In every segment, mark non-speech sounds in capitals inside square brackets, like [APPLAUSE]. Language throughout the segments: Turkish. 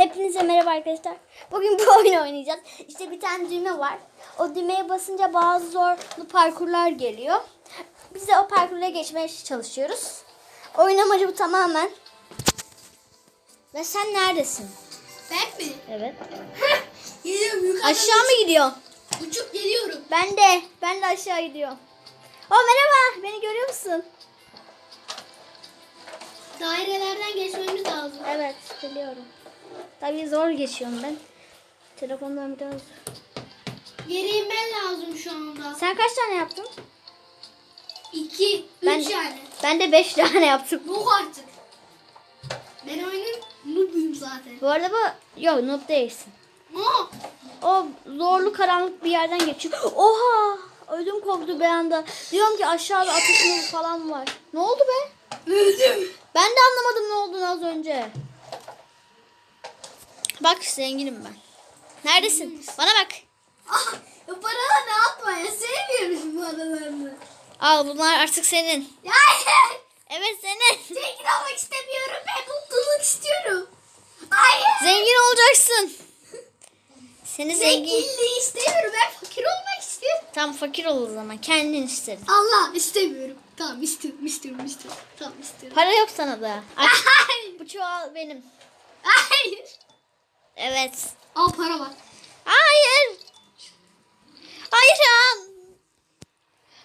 Hepinize merhaba arkadaşlar. Bugün bu oyunu oynayacağız. İşte bir tane düğme var. O düğmeye basınca bazı zorlu parkurlar geliyor. Biz de o parkurlara geçmeye çalışıyoruz. Oyun amacı bu tamamen. Ve sen neredesin? Ben mi? Evet. Geliyorum yukarıdan. Aşağı mı gidiyor? Uçup geliyorum. Ben de. Ben de aşağı gidiyorum. O merhaba. Beni görüyor musun? Dairelerden geçmemiz lazım. Evet biliyorum. Tabii zor geçiyorum ben. Telefondan biraz Yere inmen lazım şu anda. Sen kaç tane yaptın? İki, Ben- üç yani. Ben de 5 [LAUGHS] tane yaptım. Yok artık. Ben oyunun noob'uyum zaten. Bu arada bu yok noob değilsin. No. O zorlu karanlık bir yerden geçiyor. [GASPS] Oha! Ödüm koptu bir anda. Diyorum ki aşağıda ateş nuru falan var. Ne oldu be? Öldüm. Ben de anlamadım ne olduğunu az önce. Bak zenginim ben. Neredesin? Bana bak. Ah, ya paralar ne yapma ya? Sevmiyorum paralarını. Al bunlar artık senin. Hayır. Evet senin. Zengin olmak istemiyorum. Ben mutluluk istiyorum. Hayır. Zengin olacaksın. Seni zengin. Zenginliği istemiyorum. Ben fakir olmak istiyorum. Tam fakir ol o zaman. Kendin istedin. Allah istemiyorum. Tamam istiyorum, istiyorum, istiyorum. Tamam istiyorum. Para yok sana da. Aç. [LAUGHS] Hayır. Bu çuval benim. Hayır. Evet. Al para var. Hayır. Hayır ya.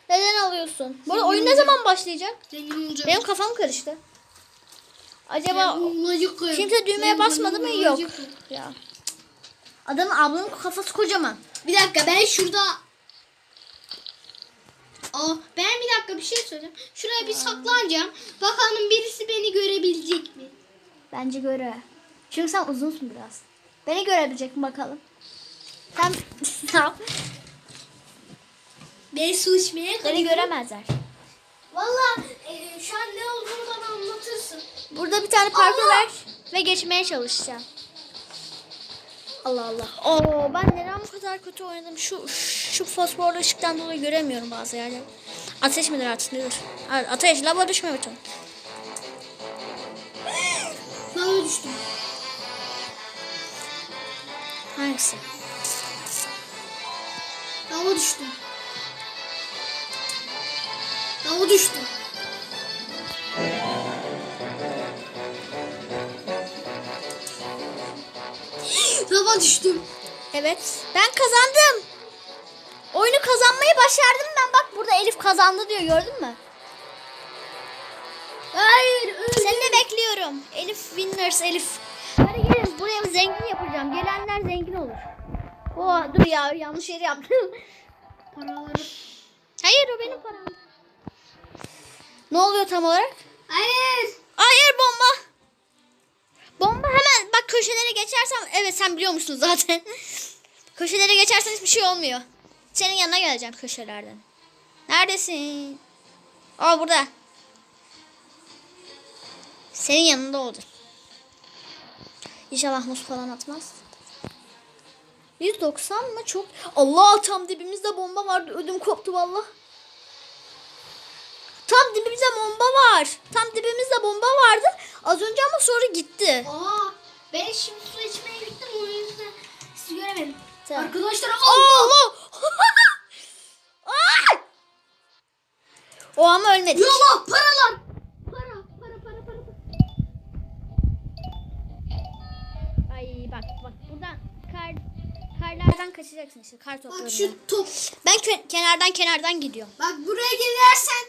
Neden alıyorsun? Bu arada oyun ne zaman başlayacak? Zengin olacağım. Benim kafam karıştı. Acaba kimse düğmeye basmadı mı? Yok. Ya. Adamın ablanın kafası kocaman. Bir dakika ben şurada Aa, ben bir dakika bir şey söyleyeceğim. Şuraya bir saklanacağım. Bakalım birisi beni görebilecek mi? Bence göre. Çünkü sen uzunsun biraz. Beni görebilecek mi bakalım? Sen [LAUGHS] Tamam. Beni su içmeye Beni göremezler. Valla e, şu an ne olduğunu bana anlatırsın. Burada bir tane parkur Allah! ver ve geçmeye çalışacağım. Allah Allah. Oo ben neden bu kadar kötü oynadım? Şu şu fosforlu ışıktan dolayı göremiyorum bazı yerleri. Ateş midir artık nedir? Ateş, lava düşme bütün. Lava düştüm. Hangisi? Lava düştüm. Lava düştüm. Lava düştüm. Evet. Ben kazandım. Oyunu kazanmayı başardım ben. Bak burada Elif kazandı diyor gördün mü? Hayır. Seni de bekliyorum. Elif winners Elif. Hadi gelin buraya zengin yapacağım. Gelenler zengin olur. Oo, dur ya yanlış yeri yaptım. [LAUGHS] Paraları. Hayır o benim param. Ne oluyor tam olarak? Hayır. Hayır bomba. Bomba hemen bak köşelere geçersem evet sen biliyor musun zaten. [LAUGHS] köşelere geçersen hiçbir şey olmuyor. Senin yanına geleceğim köşelerden. Neredesin? Aa burada. Senin yanında oldu. İnşallah muz falan atmaz. 190 mı çok? Allah tam dibimizde bomba vardı. Ödüm koptu valla. Tam dibimizde bomba var. Tam dibimizde bomba vardı. Az önce ama sonra gitti. Aa, ben şimdi su içmeye gittim o yüzden sizi göremedim. Tamam. Arkadaşlar Allah. Allah! [LAUGHS] O ama ölmedi. Yola paralar. Karlardan kaçacaksın işte kar Bak toplarından. şu top. Ben kenardan kenardan gidiyorum. Bak buraya gelersen.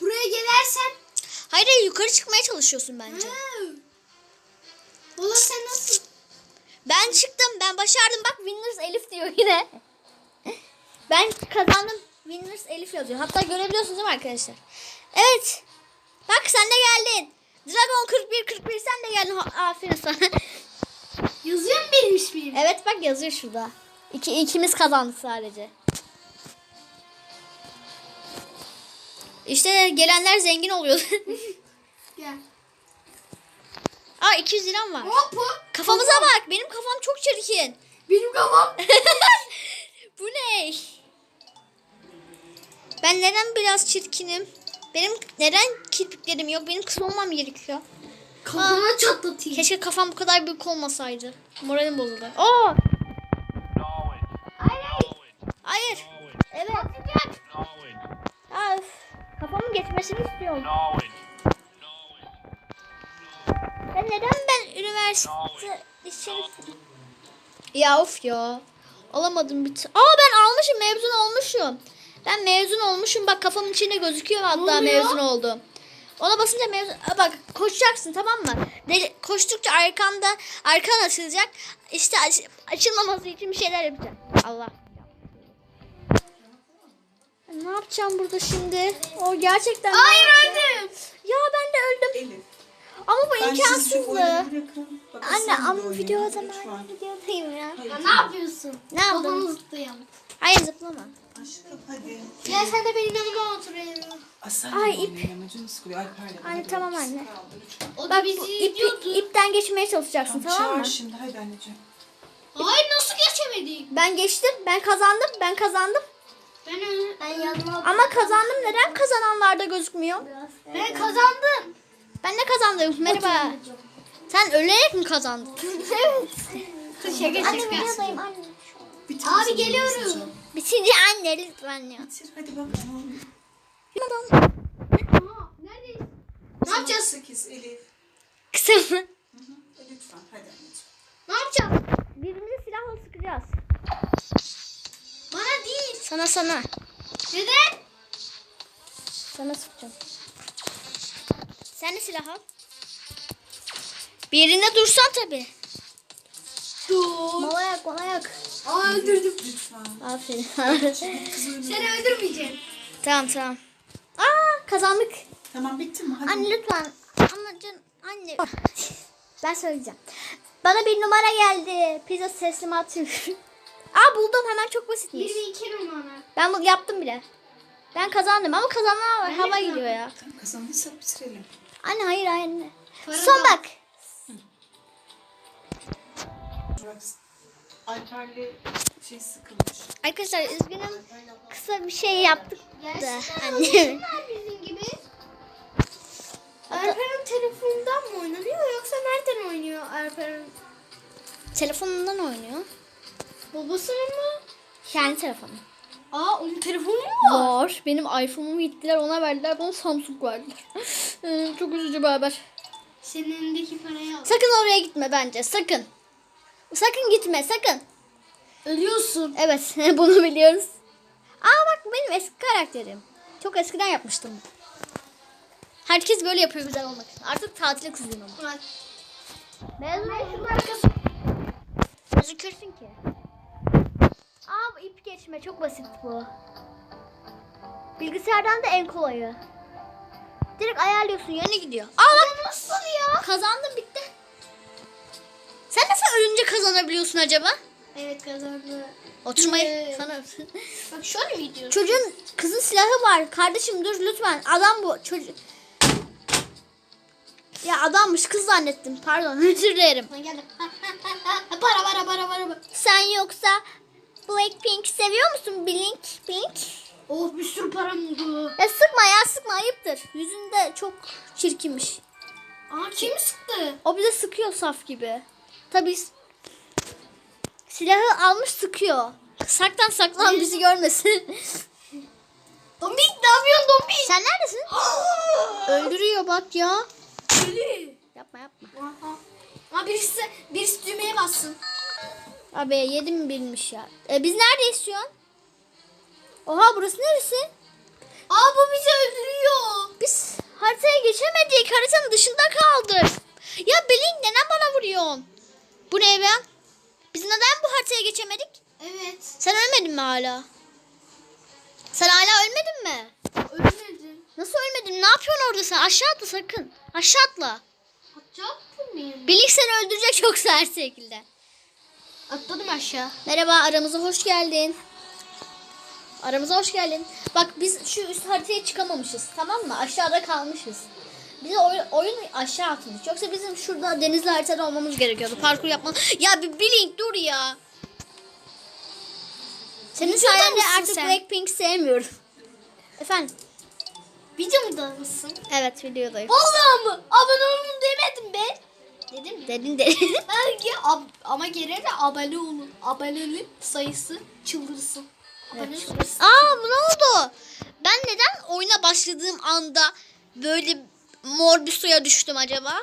Buraya gelersen. Hayır hayır, yukarı çıkmaya çalışıyorsun bence. Hmm. Ola sen nasıl? Ben çıktım ben başardım bak Winners Elif diyor yine. ben kazandım Winners Elif yazıyor. Hatta görebiliyorsunuz değil mi arkadaşlar? Evet. Bak sen de geldin. Dragon 41 41 sen de geldin. Ha- Aferin sana. Yazıyor mu benim ismim? evet bak yazıyor şurada. İki, ikimiz kazandık sadece. İşte gelenler zengin oluyor. [LAUGHS] Gel. Aa 200 liram var. Hoppa. Kafamıza bak. Benim kafam çok çirkin. Benim kafam. [LAUGHS] Bu ne? Ben neden biraz çirkinim? Benim neden kirpiklerim yok? Benim kız olmam gerekiyor. Kafana çatlatayım. Keşke kafam bu kadar büyük olmasaydı. Moralim bozuldu. Oo! Geçmesini istiyorum. Ya neden ben üniversite için... Ya of ya. Alamadım bir Aa ben almışım mezun olmuşum. Ben mezun olmuşum. Bak kafamın içinde gözüküyor hatta mezun oldum. Ona basınca mezun... Aa, bak koşacaksın tamam mı? De- koştukça arkanda arkan açılacak. İşte aç- açılmaması için bir şeyler yapacağım. Allah. Ne yapacağım burada şimdi? O gerçekten... Hayır öldüm. Ya ben de öldüm. Elif. Ama bu Ben imkansızdı. Anne ama videoda ben videodayım ya. Hayır, Ya ne yapıyorsun? Ne yaptın? Zıplayalım. Hayır zıplama. Aşkım hadi. Gel sen de benim yanıma otur. Aslan Ay, ip. Alper'le. Anne, tamam anne. O da Bak bizi bu ip, izliyordu. ipten geçmeye çalışacaksın Tamam, tamam çağır mı? şimdi hadi anneciğim. Hayır nasıl geçemedik? Ben geçtim. Ben kazandım. Ben kazandım. Ben yanıma Ama kazandım. Neden kazananlarda gözükmüyor? Ben kazandım. Ben ne kazandım? Merhaba. Sen ölerek mi kazandın? [LAUGHS] evet. Şaka Anne şaka. videodayım anne. Tane Abi geliyorum. Bitince anne lütfen ya. Bitir hadi bak. tamam. Adam. Aa, Neredeyiz? Ne yapacağız? 8 Elif. Kısa mı? Hı hı. Lütfen hadi anneciğim. Ne yapacağız? Birbirimizi silahla sıkacağız. Bana değil. Sana sana. Neden? Sana sıkacağım. Sen de silah al. Bir yerinde dursan tabi. Dur. Malayak malayak. Aa öldürdüm. Lütfen. Aferin. Seni öldürmeyeceğim. tamam tamam. Aa kazandık. Tamam bitti mi? Hadi. Anne lütfen. Can anne. ben söyleyeceğim. Bana bir numara geldi. Pizza teslimatı. [LAUGHS] Aa buldum hemen çok basitmiş. Bir ve iki numara. Ben bu yaptım bile. Ben kazandım ama kazanan Ben hava gidiyor ya. Tamam, kazandıysak bitirelim. Anne hayır anne. Para Son da- bak. Alper'le şey sıkılmış. Arkadaşlar üzgünüm. Kısa bir şey yaptık da anne. [LAUGHS] bizim gibi. Alper'in telefonundan mı oynanıyor yoksa nereden oynuyor Alper'in? Telefonundan oynuyor. Babasının mı? Kendi telefonu. Aa onun telefonu mu var? Var. Benim iPhone'umu gittiler ona verdiler. Bana Samsung verdiler. [LAUGHS] Ee, Çok üzücü bir haber. Senin elindeki parayı al. Sakın oraya gitme bence. Sakın. Sakın gitme sakın. Ölüyorsun. Evet [LAUGHS] bunu biliyoruz. Aa bak benim eski karakterim. Çok eskiden yapmıştım. Herkes böyle yapıyor güzel olmak için. Artık tatile kızıyım ama. Bak. Mezun arkası. Gözükürsün ki. Aa bu ip geçme çok basit bu. Bilgisayardan da en kolayı. Direkt ayarlıyorsun yöne gidiyor. Aa bak Nasıl ya? kazandım bitti. Sen nasıl ölünce kazanabiliyorsun acaba? Evet kazandı. Oturmayı Evet. sana. Bak şöyle mi gidiyor? Çocuğun kızın silahı var. Kardeşim dur lütfen. Adam bu çocuk. Ya adammış kız zannettim. Pardon [LAUGHS] özür dilerim. [LAUGHS] Para para para. para. Sen yoksa Blackpink seviyor musun? Blink, Blink. Oh bir sürü param oldu. Ya sıkma ya sıkma ayıptır. Yüzünde çok çirkinmiş. Aa kim sıktı? O bize sıkıyor saf gibi. Tabii s- silahı almış sıkıyor. Saklan saklan bizi görmesin. [LAUGHS] Dombik ne yapıyorsun Dombik? Sen neredesin? [GASPS] Öldürüyor bak ya. Ölü. Yapma yapma. Aa birisi, birisi düğmeye bassın. Abi yedim bilmiş ya. E, biz neredeyiz şu an? Oha burası neresi? Aa bu bizi öldürüyor. Biz haritaya geçemedik. Haritanın dışında kaldık. Ya Belin neden bana vuruyorsun? Bu ne be? Biz neden bu haritaya geçemedik? Evet. Sen ölmedin mi hala? Sen hala ölmedin mi? Ölmedi. Nasıl ölmedin? Ne yapıyorsun orada sen? Aşağı atla sakın. Aşağı atla. Atacak mıyım? Birlik seni öldürecek çok sert şekilde. Atladım aşağı. Merhaba aramıza hoş geldin. Aramıza hoş geldin. Bak biz şu üst haritaya çıkamamışız tamam mı? Aşağıda kalmışız. Bize oyun, oyun aşağı atmış. Yoksa bizim şurada denizli haritada olmamız gerekiyordu. Parkur yapmamız. Ya bir Blink dur ya. Senin Videoda sayende mısın artık sen? Blackpink sevmiyorum. Efendim? Videomda mısın? Evet videodayım. Vallahi mı? Abone olun demedim ben. Dedim mi? Dedin dedin. [LAUGHS] Ama gene de abone olun. Abonelik sayısı çıldırsın. Abone sayısı. Aa bu ne oldu? Ben neden oyuna başladığım anda böyle mor bir suya düştüm acaba?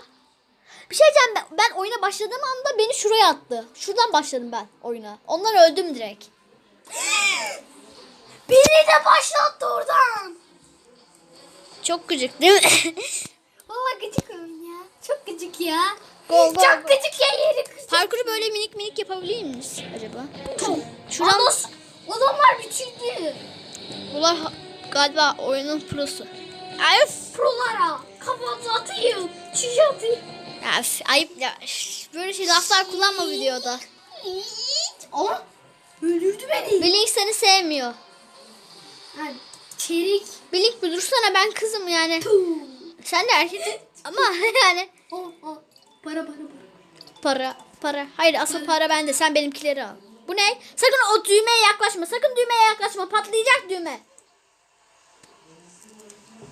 Bir şey diyeceğim ben, ben oyuna başladığım anda beni şuraya attı. Şuradan başladım ben oyuna. Onlar öldüm direkt. [LAUGHS] Beni de başlattı oradan. Çok gıcık değil mi? [LAUGHS] Vallahi gıcıkım ya. Çok gıcık ya. Gol, gol, Çok yeri kız. Parkuru böyle minik minik yapabilir miyiz acaba? Şuradan... Şuradan Adamlar bitirdi. bunlar galiba oyunun prosu. Ay. Prolara. Kafanızı atayım. Çiş atayım. Ya, ayıp ya. Böyle şey laflar kullanma videoda. Ama öldürdü beni. Blink seni sevmiyor. Yani, çelik. Blink bir dursana ben kızım yani. Sen de erkeksin ama [LAUGHS] yani Oh, oh. Para para para. para para. Hayır asıl para bende. Sen benimkileri al. Bu ne? Sakın o düğmeye yaklaşma. Sakın düğmeye yaklaşma. Patlayacak düğme.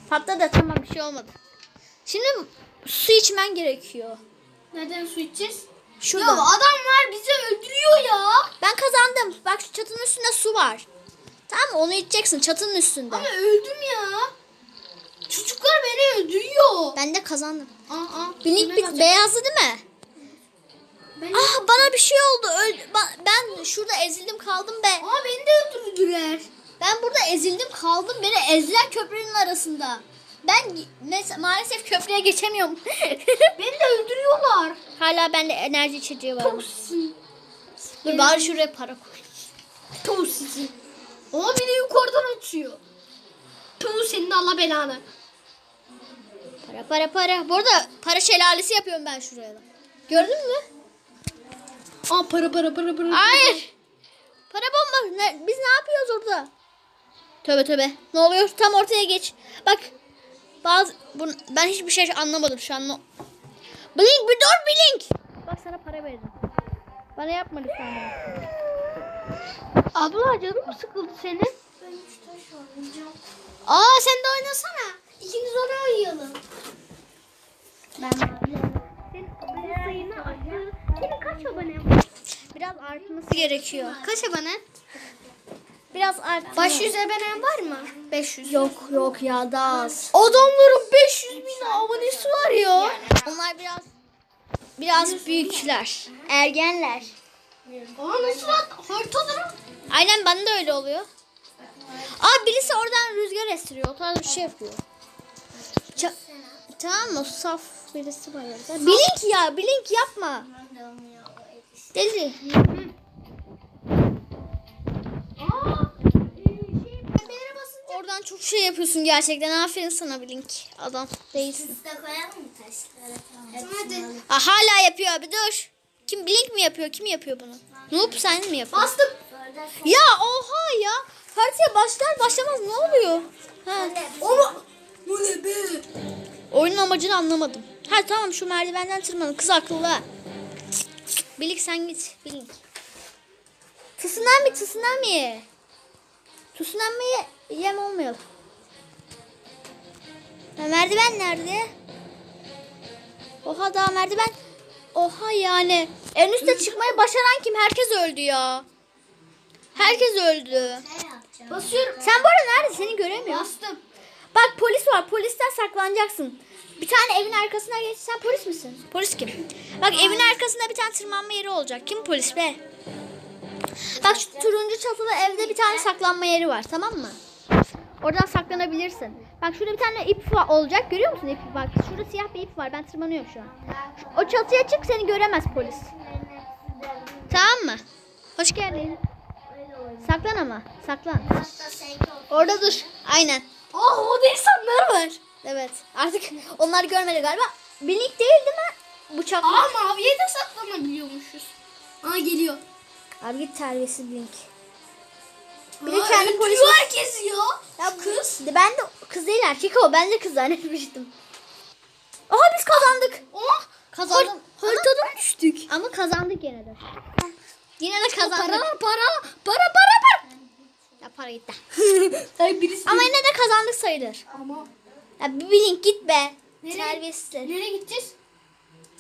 Patladı tamam bir şey olmadı. Şimdi su içmen gerekiyor. Nereden su içeceğiz? Şurada. Ya adamlar bizi öldürüyor ya. Ben kazandım. Bak şu çatının üstünde su var. Tamam mı? Onu içeceksin çatının üstünde. Ama öldüm ya. Çocuklar beni öldürüyor. Ben de kazandım. Aa, aa. Kime bir beyazdı değil mi? Ben... Ah bana bir şey oldu. Öl ba- ben şurada ezildim kaldım be. Aa beni de öldürdüler. Ben burada ezildim kaldım. Beni ezdiler köprünün arasında. Ben maalesef köprüye geçemiyorum. [LAUGHS] Beni de öldürüyorlar. Hala bende enerji içeceği var. Tosin. Dur bari şuraya para koy. Tosin. Aa beni yukarıdan atıyor. Tuh senin de Allah belanı. Para para para. Bu arada para şelalesi yapıyorum ben şuraya da. Gördün mü? Aa para para para para. Hayır. Para bomba. Ne, biz ne yapıyoruz orada? Tövbe tövbe. Ne oluyor? Tam ortaya geç. Bak. Bazı bu, ben hiçbir şey anlamadım şu an. No- Blink bir dur Blink. Bak sana para verdim. Bana yapma lütfen bunu. Abla canım mı sıkıldı senin? Ben üç taş oynayacağım. Aa sen de oynasana. İkimiz onu oynayalım. Ben Senin abone sayını arttır. Senin kaç abonen var? biraz artması gerekiyor. Kaç abonen? Biraz art. Baş yüz abonen var mı? 500. Yok yok ya daha az. Adamların 500 bin abonesi var ya. Onlar biraz biraz büyükler. Ergenler. Aa nasıl lan? Haritaları. Aynen bende de öyle oluyor. Aa birisi oradan rüzgar estiriyor. O tarz bir şey yapıyor. Ça- tamam mı? Saf birisi var orada. Blink ya. Blink yapma. Deli. Oradan çok şey yapıyorsun gerçekten. Aferin sana Blink. Adam değilsin. Aa, hala yapıyor abi dur. Kim Blink mi yapıyor? Kim yapıyor bunu? Noob sen mi yapıyorsun? Bastım. Ya oha ya. Haritaya başlar başlamaz ne oluyor? Ha. Bu ne be? Oyunun amacını anlamadım. Ha tamam şu merdivenden tırmanın. Kız akıllı. ha. Bilik sen git. Bilik. Tsunami tsunami. Tsunami'ye yem olmuyor. Ha, merdiven nerede? Oha daha merdiven. Oha yani. En üste çıkmayı başaran kim? Herkes öldü ya. Herkes öldü. Basıyorum. Sen bu arada nerede? Seni göremiyorum. Bastım. Bak polis var. Polisten saklanacaksın. Bir tane evin arkasına geç. Sen polis misin? Polis kim? Bak evin arkasında bir tane tırmanma yeri olacak. Kim polis be? Bak şu turuncu çatılı evde bir tane saklanma yeri var. Tamam mı? Oradan saklanabilirsin. Bak şurada bir tane ip var, olacak. Görüyor musun ipi? Bak şurada siyah bir ip var. Ben tırmanıyorum şu an. O çatıya çık seni göremez polis. Tamam mı? Hoş geldin. Saklan ama. Saklan. Orada dur. Aynen. Aa orada insanlar var. Evet. Artık onlar görmedi galiba. Birlik değil değil mi? Bıçak. Aa maviye de saklanabiliyormuşuz. Aa geliyor. Abi git terbiyesiz Blink. Bir de Aa, kendi öldürüyor polisi. herkesi ya. Ya kız. Ben de kız değil erkek o. Ben de kız zannetmiştim. Aha biz kazandık. Aa Kazandım. haritadan düştük. Ama kazandık yine de. Yine de kazandık. Para para para para para. Ya para gitti. [LAUGHS] Ay birisi. Ama yine de kazandık sayılır. Ama Ya bir bilin git be. Nereye? Terbiyesizler. Nereye gideceğiz?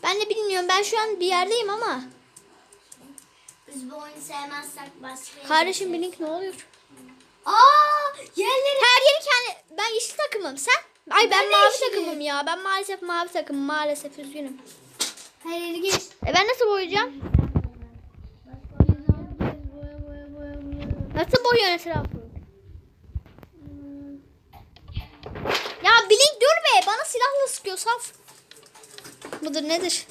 Ben de bilmiyorum. Ben şu an bir yerdeyim ama. Biz bu oyunu sevmezsek başka Kardeşim bilink ne oluyor? Aa yerleri. Her yeri kendi... Ben yeşil takımım. Sen? Ay ben, Ben mavi yeşilim. takımım ya. Ben maalesef mavi takımım. Maalesef üzgünüm. Her yeri geç. E ben nasıl boyayacağım? Nasıl boyuyorsun etrafı? Ya Blink dur be. Bana silahla sıkıyor saf. Mıdır nedir?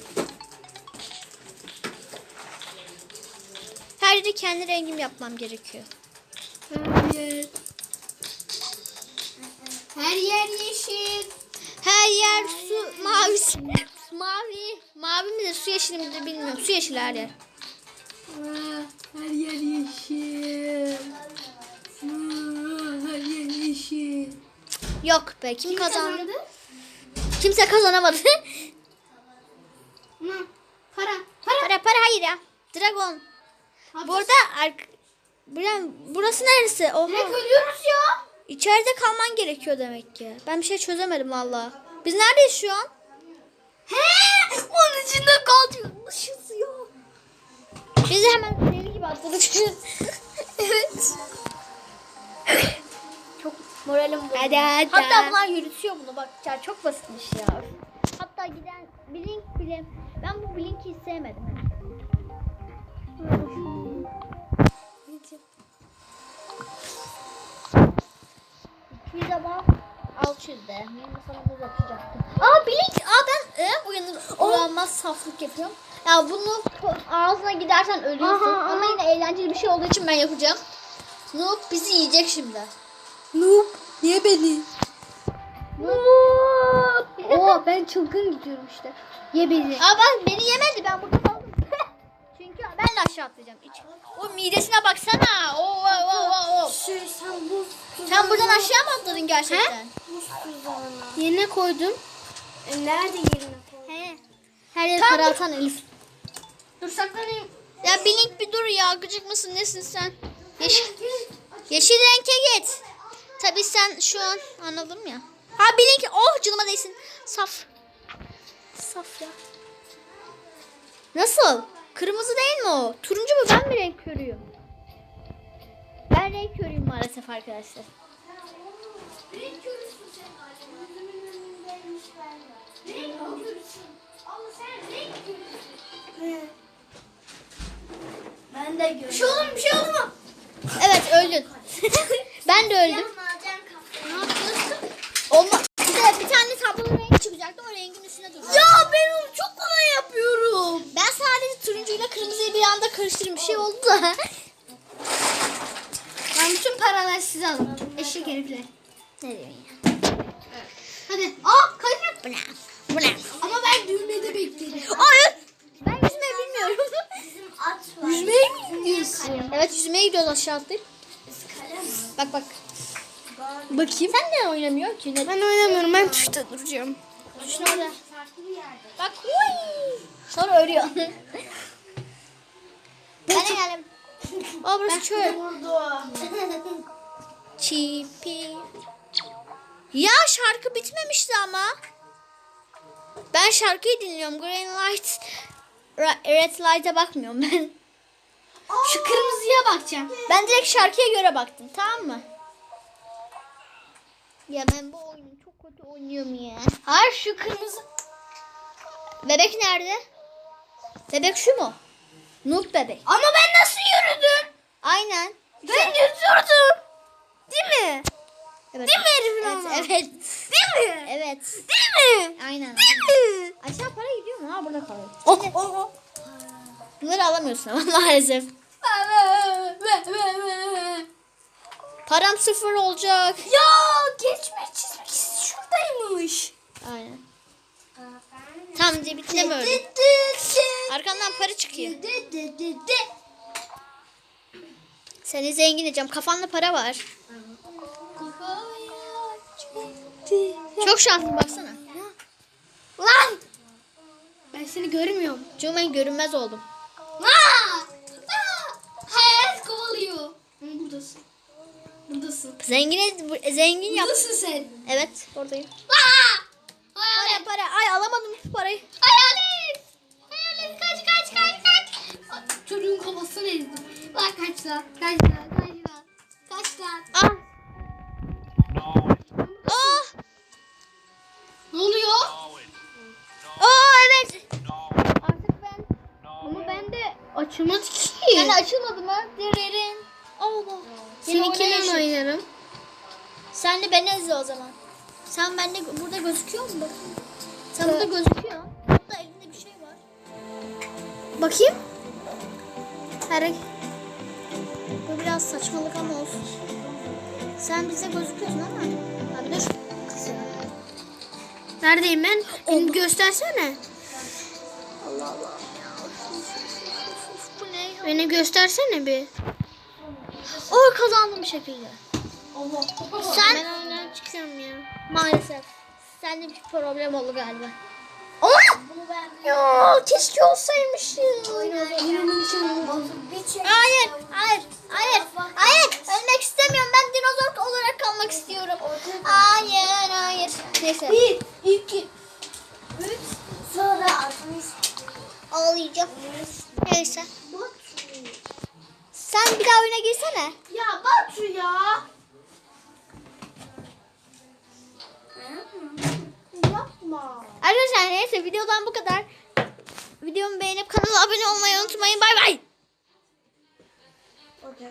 Her yeri kendi rengim yapmam gerekiyor. Her yer. Yeşil. Her yer su mavi. Mavi. Mavi midir su yeşili midir bilmiyorum. Su yeşili her yer. Her yer yeşil. Yok be kim, Kim kazandı? kazandı? Kimse kazanamadı. Hı, Para. Para. para para hayır ya. Dragon. Burada ark Burası, burası neresi? Direkt Oha. ölüyoruz ya. İçeride kalman gerekiyor demek ki. Ben bir şey çözemedim valla. Biz neredeyiz şu an? He, onun içinde kalıyormuşuz ya. Biz hemen deli gibi atladık. [LAUGHS] evet. Moralim bozuldu. Hadi, hadi. Hatta bunlar yürütüyor bunu bak. Ya çok basitmiş ya. Hatta giden Blink bile. Ben bu Blink'i hiç sevmedim. Yüze bak. 600 de. Benim sana buz atacaktım. Aa Blink. Aa ben e, uyanır. Uyanmaz saflık yapıyorum. Ya bunu ağzına gidersen ölüyorsun. Aha, aha. Ama yine eğlenceli bir şey olduğu için ben yapacağım. Noob bizi yiyecek şimdi. Noob. Niye beni? Noob. Oo ben çılgın gidiyorum işte. Ye beni. Aa ben beni yemedi ben burada kaldım. [LAUGHS] Çünkü ben de aşağı atlayacağım. İç. O midesine baksana. Oo, oo, oo, oo. Şey sen buz Sen buradan aşağı mı atladın gerçekten? Yerine koydum. E, nerede yerine koydun? He. Her yeri para atan Elif. Dur saklanayım. Ya Blink bir dur ya. Gıcık mısın nesin sen? Yeşil, yeşil renke git. Tabii sen şu an anladım ya. Ha Blink oh canıma değsin. Saf. Saf ya. Nasıl? Kırmızı değil mi o? Turuncu mu ben mi renk körüyüm? Ben renk körüyüm maalesef arkadaşlar. Renk görürsün sen hala. Gözümün önündeymiş ben. Renk görürsün. Ama sen renk görürsün. Ben de görüyorum. Bir şey olur mu? Bir şey olur mu? Evet öldün. [LAUGHS] ben de öldüm. Maden kafa. Ne yapıyorsun? Olma. Bir tane tablolu renk çıkacaktı o rengin üstüne dur. Ya ben onu çok kolay yapıyorum. Ben sadece turuncuyla kırmızıyı bir anda karıştırdım. Bir şey oldu da. Ben bütün paraları size alırım. Eşek herifler. ne diyorsun ya? Hadi. Aa kaynak. Bu ne? Ama ben düğmede beklerim. Hayır. Ben yüzmeyi bilmiyorum. Bizim at var. Yüzmeye mi gidiyorsun? evet yüzmeye gidiyoruz aşağı atlayıp. Bak bak. Bakayım. Sen ne oynamıyorsun ki? Ben oynamıyorum. Ben tuşta duracağım. Düşün orada. Bak. Uy. Sonra örüyor. [LAUGHS] ben de geldim. Aa burası çöl. [LAUGHS] Çipi. Ya şarkı bitmemişti ama. Ben şarkıyı dinliyorum. Green light, red light'a bakmıyorum ben. Şu kırmızıya bakacağım. Ben direkt şarkıya göre baktım tamam mı? Ya ben bu oyunu çok kötü oynuyorum ya. Hayır şu kırmızı. Bebek nerede? Bebek şu mu? Noob bebek. Ama ben nasıl yürüdüm? Aynen. Ben yüzürdüm. Değil mi? Evet. Değil mi herifin Evet, ama? evet. Değil mi? Evet. Değil mi? Aynen. Değil mi? Aşağı para gidiyor mu? Ha burada kalıyor. Oh oh oh. Bunları alamıyorsun ama [LAUGHS] maalesef. Param sıfır olacak. Ya geçme çizmek şuradaymış. Aynen. Tam cebinde mi öyle? Arkamdan para çıkıyor. Seni zengin edeceğim. Kafanda para var. Çok şanslı baksana. Lan! Ben seni görmüyorum. Çünkü ben görünmez oldum. Zengin zengin yap. Nasılsın sen? Evet buradayım. Aa! Para para. Ay alamadım parayı. Hayalet. Hayalet kaç kaç kaç kaç. Ay, Çocuğun kafasını ezdim. Bak kaç lan. Kaç lan. Kaç lan. Kaç lan. Ah. Ah. Ne oluyor? Aa evet. Artık ben. Ama ben de açılmadı ki. Yani açılmadı mı? Direrin. Allah. Seninkiyle oynarım. Sen de beni izle o zaman. Sen bende burada gözüküyor mu bakayım? Sen burada gözüküyor. Hatta elinde bir şey var. Bakayım. Her Bu biraz saçmalık ama olsun. Sen bize gözüküyorsun ama. Abi dur. Neredeyim ben? Beni göstersene. Allah Allah. Beni göstersene bir. O kazandım şekilde. Sen... Ben oyundan çıkıyorum ya. maalesef. Sende bir problem oldu galiba. Ama ya keşke olsaymışım. Hayır, hayır, hayır, hayır. Ölmek istemiyorum. Ben dinozor olarak kalmak istiyorum. Hayır, hayır. Neyse. Bir, iki, üç, sonra altmış. Ağlayacağım. Neyse. Sen bir daha oyuna girsene. Ya Batu ya. Yapma. Arkadaşlar neyse videodan bu kadar. Videomu beğenip kanala abone olmayı unutmayın. Bay bay. Okay.